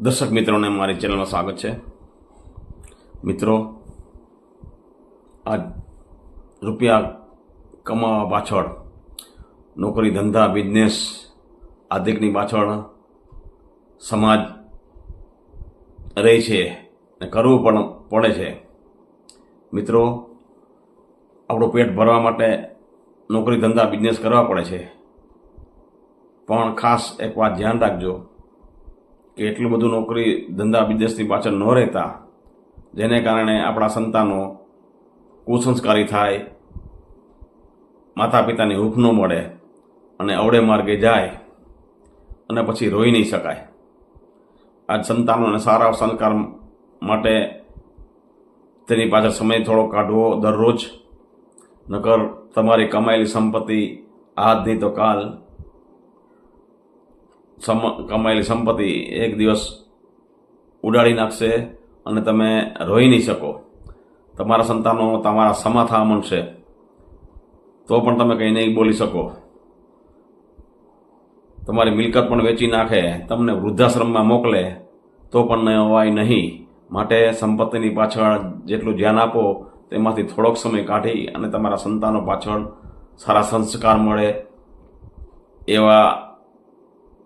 દર્શક મિત્રોને મારી ચેનલમાં સ્વાગત છે. મિત્રો આ રૂપિયા કમાવા પાછળ નોકરી ધંધા બિઝનેસ આદિકની પાછળ સમાજ રહે છે ને કરવું પણ પડે છે. મિત્રો, આપણું પેટ ભરવા માટે નોકરી ધંધા બિઝનેસ કરવા પડે છે. પણ ખાસ એક વાત ધ્યાન રાખજો. કે એટલું બધું નોકરી ધંધા બિઝનેસની પાછળ ન રહેતા, જેને કારણે આપણા સંતાનો કુસંસ્કારી થાય માતા પિતાની હૂફ ન મળે અને અવળે માર્ગે જાય અને પછી રોઈ નહીં શકાય. આજ સંતાનોને સારા સંસ્કાર માટે તેની પાછળ સમય થોડો કાઢવો દરરોજ, નકર તમારી કમાયેલી સંપત્તિ આજની તો કાલ સમ, કમાયેલી સંપત્તિ એક દિવસ ઉડાડી નાખશે અને તમે રોઈ નહીં શકો. તમારા સંતાનો તમારા સમાથા થવા તો પણ તમે કંઈ નહીં બોલી શકો. તમારી મિલકત પણ વેચી નાખે, તમને વૃદ્ધાશ્રમમાં મોકલે, તો પણ નવાય નહીં. માટે સંપત્તિની પાછળ જેટલું ધ્યાન આપો, તેમાંથી થોડોક સમય કાઢી અને તમારા સંતાનો પાછળ સારા સંસ્કાર મળે એવા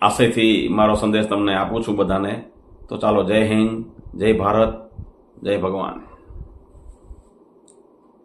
આશયથી મારો સંદેશ તમને આપું છું બધાને. તો ચાલો જય હિન્દ, જય ભારત, જય ભગવાન.